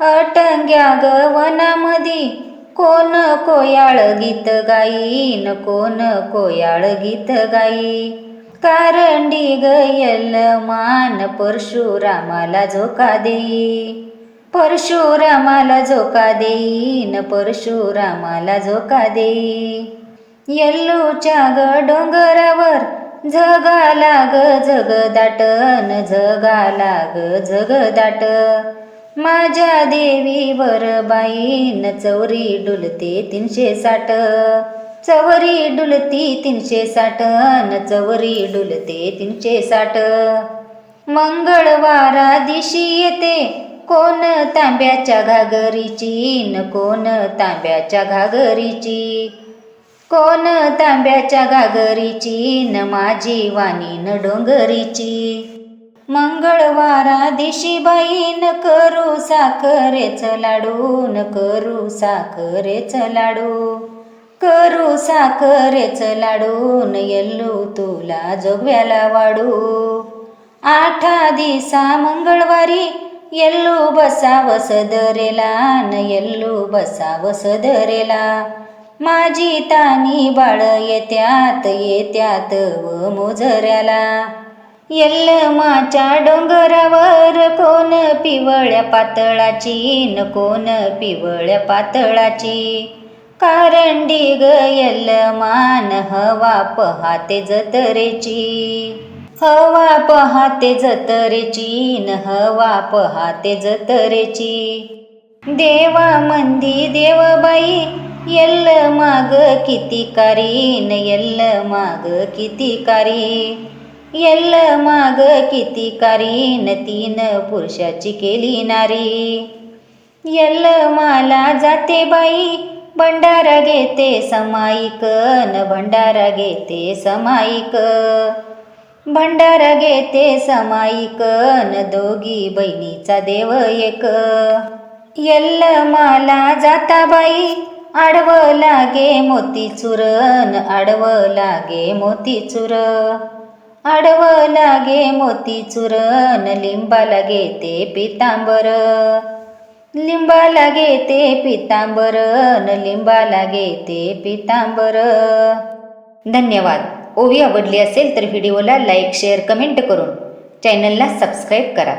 अटंग्या गवनामधी कोण कोयाळ गीत गाईन कोण कोयाळ गीत गाई. कारंडी गयल मान परशुरामाला झोका देई. परशुरामाला झोका देईन परशुरामाला झोका देई. येल्लूच्या ग डोंगरावर झगा लाग झग दाटन झगा लाग झग झगदाट. माझ्या देवीवर बाईन चौरी डुलते तीनशे साठ. चवरी डुलती तीनशे साठ न चवरी डुलते तीनशे साठ. मंगळवारा दिशी येते कोण तांब्याच्या घागरीची न कोण तांब्याच्या घागरीची. कोण तांब्याच्या घागरीची न माझी वाणी न डोंगरीची. मंगळवारा दिशी बाई न करू साखरेच लाडू न करू साखरेच लाडू. करू साखरेच लाडू न येल्लू तुला जोगव्याला वाडू. आठा दिसा मंगळवारी येल्लू बसाव दरेला न येल्लू बसावस धरेला माझी तानी बाळ येत्यात येत्यात व मोझऱ्याला यल्लमाच्या डोंगरावर कोण पिवळ्या पातळाची न कोण पिवळ्या पातळाची? कारंडी ग यल्लमान हवा पहाते जतरेची. हवा पहाते जतरेची न हवा पहाते जतरेची. देवा मंदी देवबाई येल्ल माग किती कारी न येल्ल माग किती कारी येल माग किती कारी न तीन पुरुषाची केली नारी. येल माला जाते बाई भंडारा घेते समाईक न भंडारा घेते समाईक. भंडारा घेते समाईक न दोघी बहिणीचा देव एक. येल माला जाता बाई आडव लागे मोती चुरन आडव लागे मोती चुर. आडव लागे मोती चुरन लिंबा लागे ते पितांबर. लिंबा लागे ते पितांबर न लिंबा लागे ते पितांबर. धन्यवाद. ओवी आवडली असेल तर व्हिडिओला लाईक शेअर कमेंट करून चॅनलला सबस्क्राईब करा.